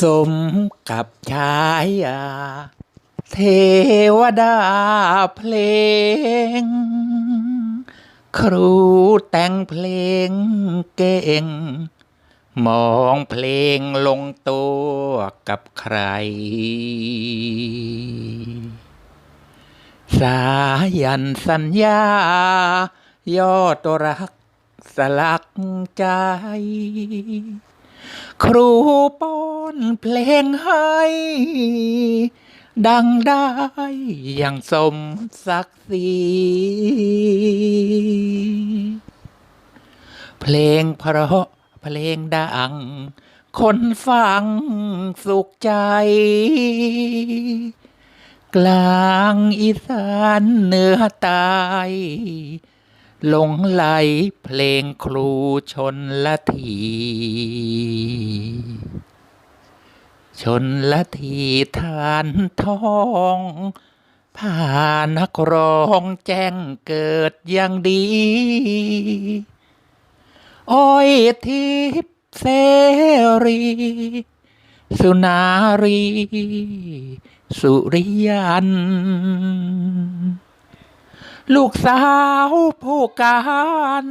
สมกับชายา เทวดาเพลง ครูแต่งเพลงเก่ง มองเพลงลงตัวกับใคร สายันสัญญา ยอดรักสลักใจ ครูป้อนเพลงให้ ดังได้อย่างสมศักดิ์ศรีเพลงเพราะเพลงดัง คนฟังสุขใจ กลางอีสานเหนือใตายหลงไหลเพลงครูชนละที ชนละทีทานทองผ่านักร้องแจ้งเกิดอย่างดี อ้อยทิพเสรี สุนารี สุริยัน ลูกสาวผู้การ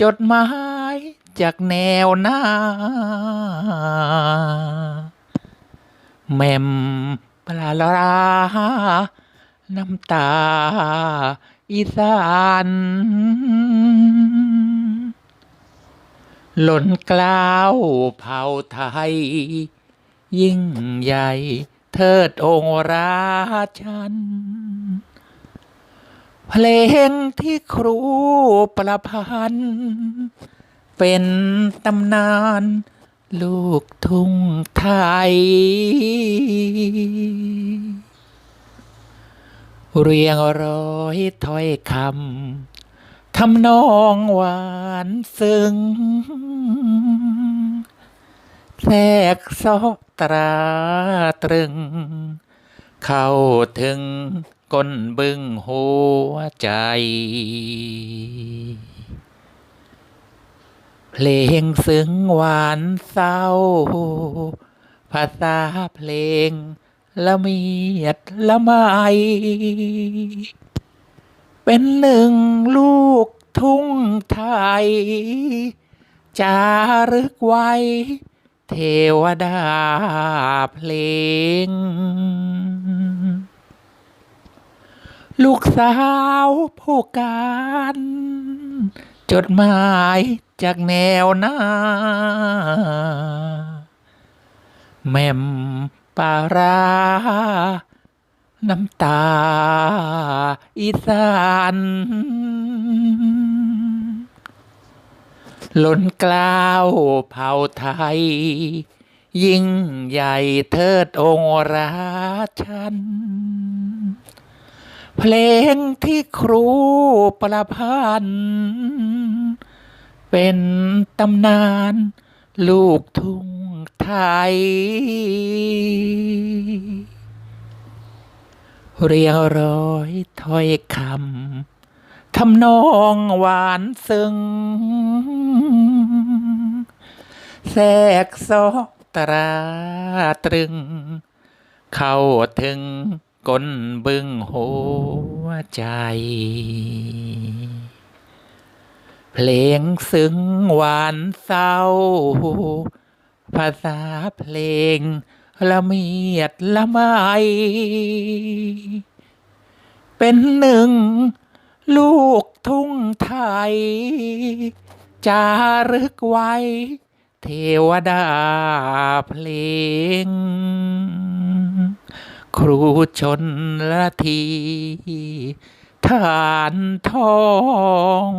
จดหมายจากแนวหน้า แมมปลาลาน้ำตา อีสานหล่นกล้าวเผ่าไทย ยิ่งใหญ่เทิดองค์ราชัน เพลงที่ครูประพันธ์เป็นตำนาน ลูกทุ่งไทย เรียงร้อยถ้อยคำทำนองหวานซึ้งแทรกซอกตราตรึง เข้าถึงก้นบึ้งหัวใจ เพลงซึ้งหวานเศร้า ภาษาเพลง ละเมียดละไม เป็นหนึ่งลูกทุ่งไทย จารึกไว้ เทวดาเพลง ลูกสาวผู้การ จดหมายจากแนวหน้า แม่มปารา น้ำตา อีสานหล่นกล้าวเผ่าไทย ยิ่งใหญ่เทิดองราชัน เพลงที่ครูประพันธ์ เป็นตำนาน ลูกทุ่งไทย เรียงร้อยถ้อยคำทำนองหวานซึ้งแทรกซอกตราตรึง เข้าถึงก้นบึ้งหัวใจ เพลงซึ้งหวานเศร้า ภาษาเพลง ละเมียดละไม เป็นหนึ่ง ลูกทุ่งไทย จารึกไว้ เทวดาเพลง ครูชนละทีทานทอง